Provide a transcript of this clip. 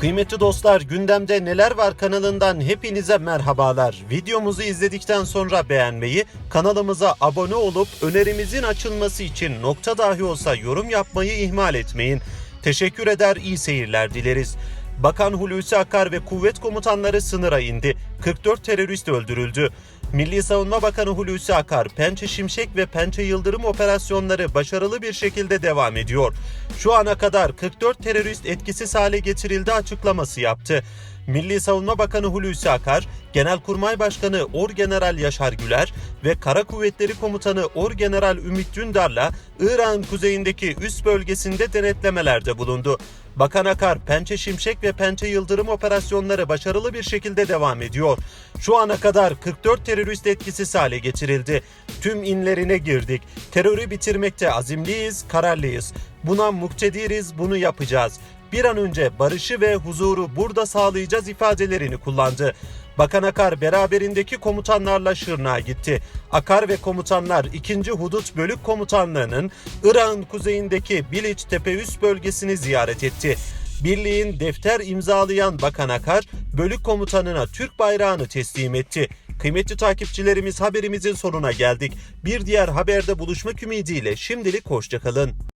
Kıymetli dostlar gündemde neler var kanalından hepinize merhabalar. Videomuzu izledikten sonra beğenmeyi, kanalımıza abone olup önerimizin açılması için nokta dahi olsa yorum yapmayı ihmal etmeyin. Teşekkür eder iyi seyirler dileriz. Bakan Hulusi Akar ve kuvvet komutanları sınıra indi. 44 terörist öldürüldü. Milli Savunma Bakanı Hulusi Akar, Pençe Şimşek ve Pençe Yıldırım operasyonları başarılı bir şekilde devam ediyor. Şu ana kadar 44 terörist etkisiz hale getirildi açıklaması yaptı. Milli Savunma Bakanı Hulusi Akar, Genelkurmay Başkanı Orgeneral Yaşar Güler ve Kara Kuvvetleri Komutanı Orgeneral Ümit Dündar'la İran kuzeyindeki üst bölgesinde denetlemelerde bulundu. Bakan Akar, Pençe Şimşek ve Pençe Yıldırım operasyonları başarılı bir şekilde devam ediyor. Şu ana kadar 44 terörist etkisiz hale getirildi. Tüm inlerine girdik. Terörü bitirmekte azimliyiz, kararlıyız. Buna muktediriz, bunu yapacağız. Bir an önce barışı ve huzuru burada sağlayacağız ifadelerini kullandı. Bakan Akar beraberindeki komutanlarla Şırnak'a gitti. Akar ve komutanlar 2. Hudut Bölük Komutanlığı'nın Irak'ın kuzeyindeki Bilic Tepe üst bölgesini ziyaret etti. Birliğin defter imzalayan Bakan Akar, bölük komutanına Türk bayrağını teslim etti. Kıymetli takipçilerimiz haberimizin sonuna geldik. Bir diğer haberde buluşmak ümidiyle şimdilik hoşçakalın.